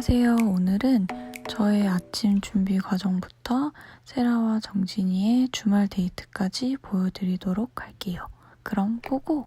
안녕하세요. 오늘은 저의 아침 준비 과정부터 세라와 정진이의 주말 데이트까지 보여드리도록 할게요. 그럼 고고!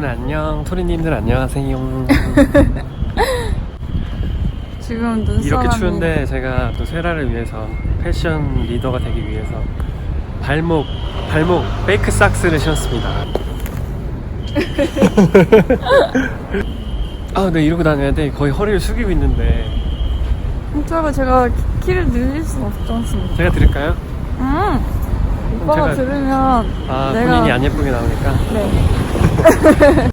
여러분 안녕 토리님들 안녕하세요 지금 이렇게 눈사람이 추운데 제가 또 세라를 위해서 패션 리더가 되기 위해서 발목 발목 페이크 삭스를 신었습니다 아네 이러고 다녀야 돼 거의 허리를 숙이고 있는데 진짜로 제가 키를 늘릴 순 없지 않습니까? 제가 들을까요? 음! 오빠가 제가- 들으면 아 내가- 본인이 안 예쁘게 나오니까 네.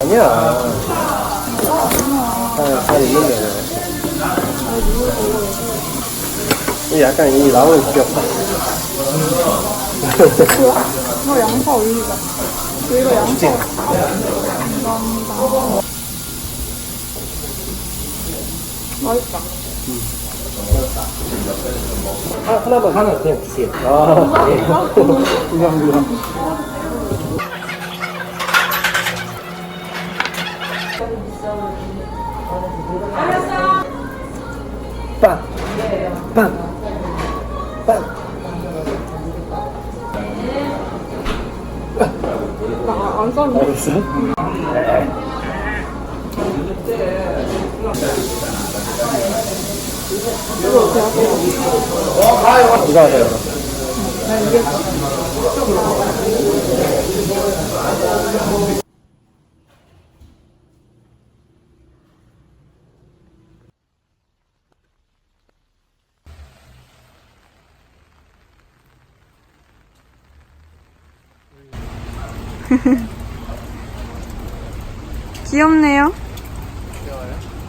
아니야 잘 있는데 약간 이 나오는 귀엽다 저 양파 올리자. 그리고 양파. 맛있다. 하, 하나만 하나 그냥 주세요 아 네. 감사합니다 빵! 빵! 빵! 안 싸면 알았어? 이거 하세요. 귀엽네요.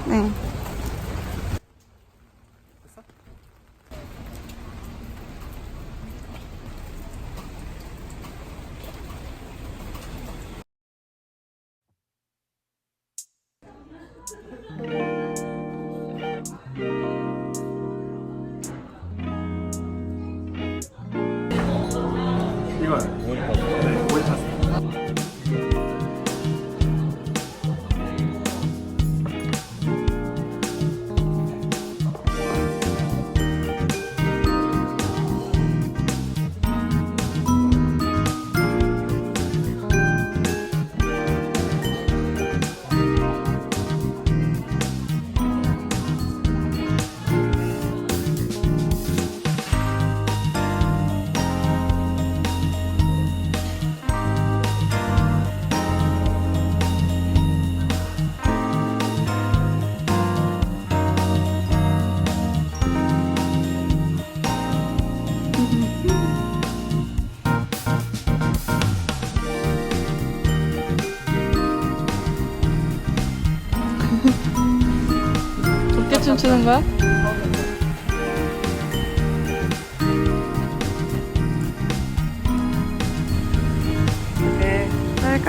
네. 이거 춤추는 거야? 네. 잘